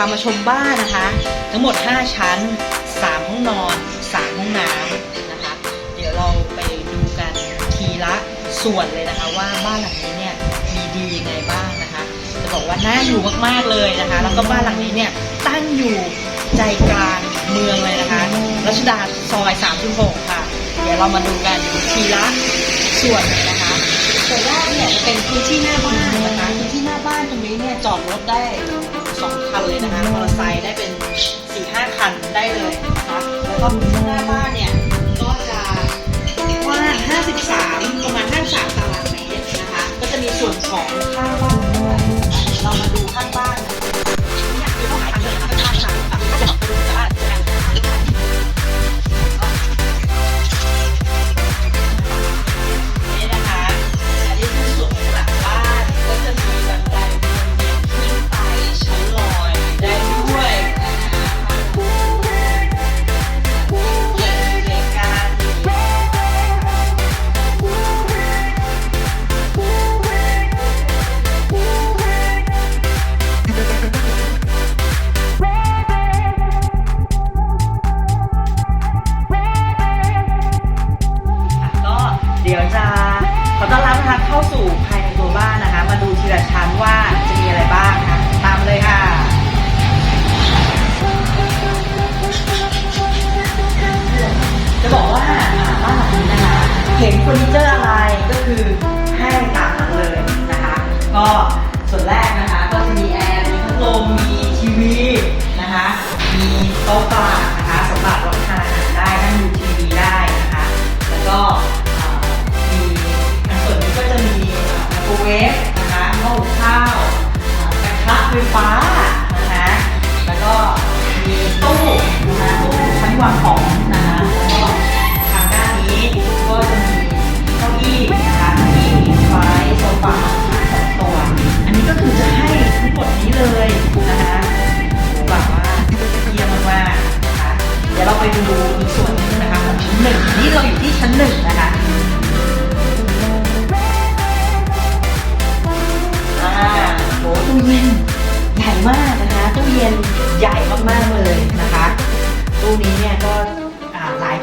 ามาชมบ้านนะคะ ทั้งหมด 5 ชั้น 3 ห้องนอน 3 ห้องน้ำนะคะ เดี๋ยวเราไปดูกันทีละส่วนเลยนะคะ ว่าบ้านหลังนี้เนี่ยมีดียังไงบ้างนะคะ จะบอกว่าน่าอยู่มากๆเลยนะคะ แล้วก็บ้านหลังนี้เนี่ยตั้งอยู่ใจกลางเมืองเลยนะคะรัชดาซอย 36 ดี๋ยวเรามาดูกันทีละส่วนเลยนะคะส่วนแรกเนี่ยจะเป็นพื้นที่หน้าบ้านนะคะพื้นที่หน้าบ้านตรงนี้เนี่ยจอดรถได้สองคันเลยนะคะมอเตอร์ไซค์ได้เป็น4ี่ห้าคันได้เลยนะคะแล้วก็พื้นที่หน้าบ้านเนี่ยก็จะกว้าง53ประมาณ53ตาราง ดี๋ยวจะขอต้อนรับนะคะเข้าสู่ภายในตัวบ้านนะคะ มาดูทีละชั้นว่าจะมีอะไรบ้างค่ะ ตามเลยค่ะจะบอกว่าอ่าบ้านหลังนี้นะคะเห็นเฟอร์นิเจอร์อะไรก็คือให้ตามนั้นเลยนะคะ ก็ส่วนแรกนะคะก็จะมีแอร์มีพัดลมมีทีวีนะคะ มีโต๊ะกลาง ฟนะคะหม้อหุงข้าวกระทะไฟฟ้า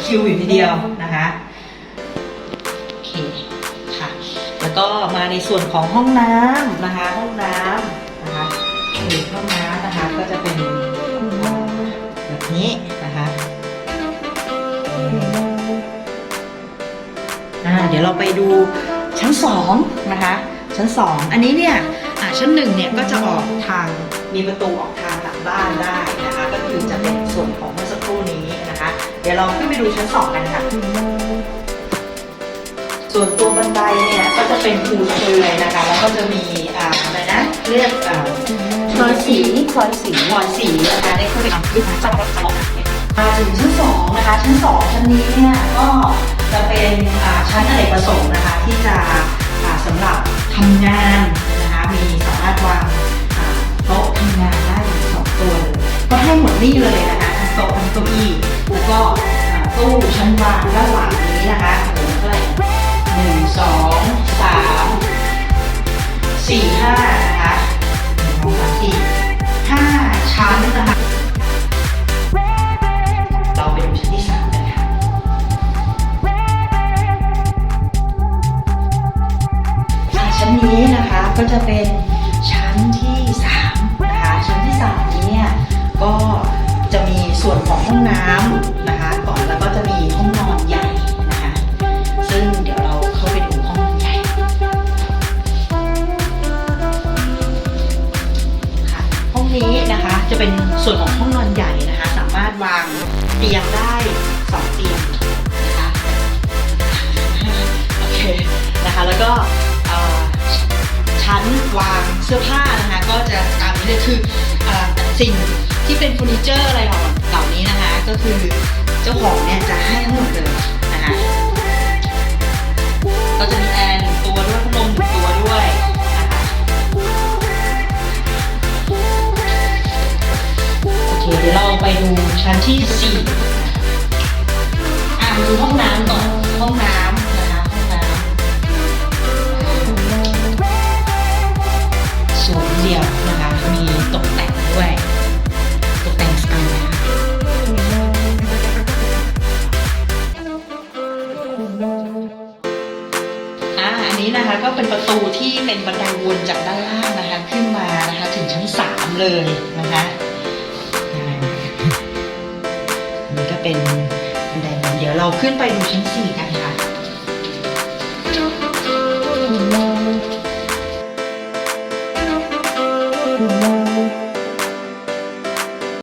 คิวอยู่ทีเดียวนะคะโอเคค่ะแล้วก็มาในส่วนของห้องน้ำนะคะ ห้องน้ำนะคะหรือห้องน้ำนะคะก็จะเป็นแบบนี้นะคะอ่าเดี๋ยวเราไปดูชั้นสองนะคะชั้นสองอันนี้เนี่ยชั้นหนึ่งเนี่ยก็จะออกทางมีประตูออกทางหลังบ้านได้นะคะก็คือจะเป็น ดี๋ยวเราขึ้นไปดูชั้นสองกันค่ะ ส่วนตัวบันไดเนี่ยก็จะเป็นปูเชยนะคะ แล้วก็จะมีอ่าอะไรนะเรียกอ่าพลอยสีพลอยสีหมอนสีนะคะได้ขึ้นไปอะขึ้นมามาถึงชั้นสองนะคะ ชั้นสองชั้นนี้เนี่ยก็จะเป็นอ่าชั้นอเนกประสงค์นะคะ ที่จะอ่าสำหรับทำงานนะคะมีสามารถวางโต๊ะทำงานได้ถึงสองตัวเลยก็ให้หมดนี่เลยนะคะทั้งโต๊ะทั้งเก้าอี้ ก็ตู้ชั้นวางด้านหลังนี้นะคะโอ้โหเท่าไหร่หนึ่งสองสามสี่ห้านะคะหนึ่งสองสามสี่ห้าชั้นนะคะเราไปดูชั้นที่สามกันค่ะชั้นนี้นะคะก็จะเป็นชั้นที่สามนะคะชั้นที่สามนี้เนี่ยก็จะมีส่วนของห้องน้ำ เตียงได้สองเตียงนะคะโอเคนะคะแล้วก็ชั้นวางเสื้อผ้านะคะก็จะตามนี้เลยคือเอ่อสิ่งที่เป็นเฟอร์นิเจอร์อะไรเหล่านี้นะคะ ก็คือเจ้าของเนี่ยจะให้ทั้งหมดเลยนะคะก็จะมี ที่สี่อะดูห้องน้ำก่อนห้องน้ำนะคะห้องน้ำสวยเดียวนะคะมีตกแต่งด้วยตกแต่งสไตล์นะคะอะอันนี้นะคะก็เป็นประตูที่เป็นบันไดวนจากด้านล่างนะคะ ขึ้นมานะคะถึงชั้นสามเลยนะคะ เป็นบันไดเดี๋ยวเราขึ้นไปดูชั้นสี่กันค่ะ